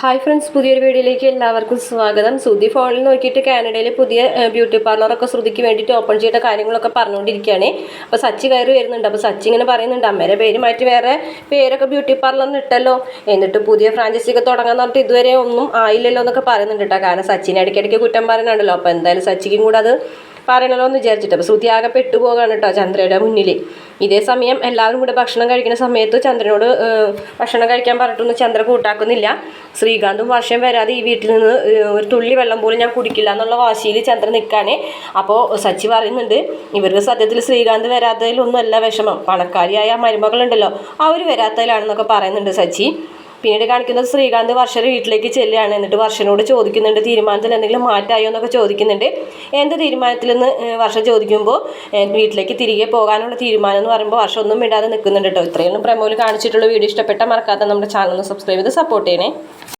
Hi friends പുതിയൊരു വീഡിയോയിലേക്ക് എല്ലാവർക്കും സ്വാഗതം. ശ്രുതി ഫോണിൽ നോക്കിയിട്ട് കാനഡയിലെ പുതിയ ബ്യൂട്ടി പാർലറൊക്കെ ശ്രുതിക്ക് വേണ്ടിയിട്ട് ഓപ്പൺ ചെയ്ത കാര്യങ്ങളൊക്കെ പറഞ്ഞുകൊണ്ടിരിക്കുകയാണ്. അപ്പോൾ സച്ചി കയറി വരുന്നുണ്ട്. അപ്പോൾ സച്ചി ഇങ്ങനെ പറയുന്നുണ്ട് അമ്മേരെ പേര് മാറ്റി വേറെ പേരൊക്കെ ബ്യൂട്ടി പാർലറിന് ഇട്ടല്ലോ. എന്നിട്ട് പുതിയ ഫ്രാഞ്ചൈസി ഒക്കെ തുടങ്ങാൻ പറഞ്ഞിട്ട് ഇതുവരെ ഒന്നും ആയില്ലല്ലോ എന്നൊക്കെ പറയുന്നുണ്ട് കേട്ടോ കാരണം സച്ചിനെ ഇടയ്ക്കിടയ്ക്ക് കുറ്റം പറയുന്നുണ്ടല്ലോ അപ്പോൾ എന്തായാലും സച്ചിക്കും കൂടെ അത് പറയണല്ലോ എന്ന് വിചാരിച്ചിട്ട്. അപ്പോൾ ശ്രുതി ആകെ പെട്ടുപോകാണ് കേട്ടോ ചന്ദ്രയുടെ മുന്നിൽ ഇതേ സമയം എല്ലാവരും കൂടെ ഭക്ഷണം കഴിക്കുന്ന സമയത്ത് ചന്ദ്രനോട് ഭക്ഷണം കഴിക്കാൻ പറഞ്ഞിട്ടൊന്നും ചന്ദ്ര കൂട്ടാക്കുന്നില്ല. ശ്രീകാന്തും വർഷം വരാതെ ഈ വീട്ടിൽ നിന്ന് ഒരു തുള്ളി വെള്ളം പോലും ഞാൻ കുടിക്കില്ല എന്നുള്ള വാശിയിൽ ചന്ദ്രൻ നിൽക്കാണ് അപ്പോൾ സച്ചി പറയുന്നുണ്ട് ഇവർക്ക് സത്യത്തിൽ ശ്രീകാന്ത് വരാത്തതിലൊന്നും അല്ല വിഷമം. പണക്കാരിയായ മരുമകളുണ്ടല്ലോ. അവർ വരാത്തതിലാണെന്നൊക്കെ പറയുന്നുണ്ട് സച്ചി. പിന്നീട് കാണിക്കുന്നത് ശ്രീകാന്ത് വർഷയുടെ വീട്ടിലേക്ക് ചെല്ലുകയാണ്. എന്നിട്ട് വർഷനോട് ചോദിക്കുന്നുണ്ട് തീരുമാനത്തിൽ എന്തെങ്കിലും മാറ്റായോ എന്നൊക്കെ ചോദിക്കുന്നുണ്ട്. എന്ത് തീരുമാനത്തിലെന്ന് വർഷ ചോദിക്കുമ്പോൾ വീട്ടിലേക്ക് തിരികെ പോകാനുള്ള തീരുമാനം എന്ന് പറയുമ്പോൾ വർഷം ഒന്നും വിടാതെ നിൽക്കുന്നുണ്ട് കേട്ടോ. ഇത്രയും പ്രമോൽ കാണിച്ചിട്ടുള്ള വീഡിയോ ഇഷ്ടപ്പെട്ട മറക്കാതെ നമ്മുടെ ചാനൽ ഒന്ന് സബ്സ്ക്രൈബ് ചെയ്ത് സപ്പോർട്ട് ചെയ്യണേ.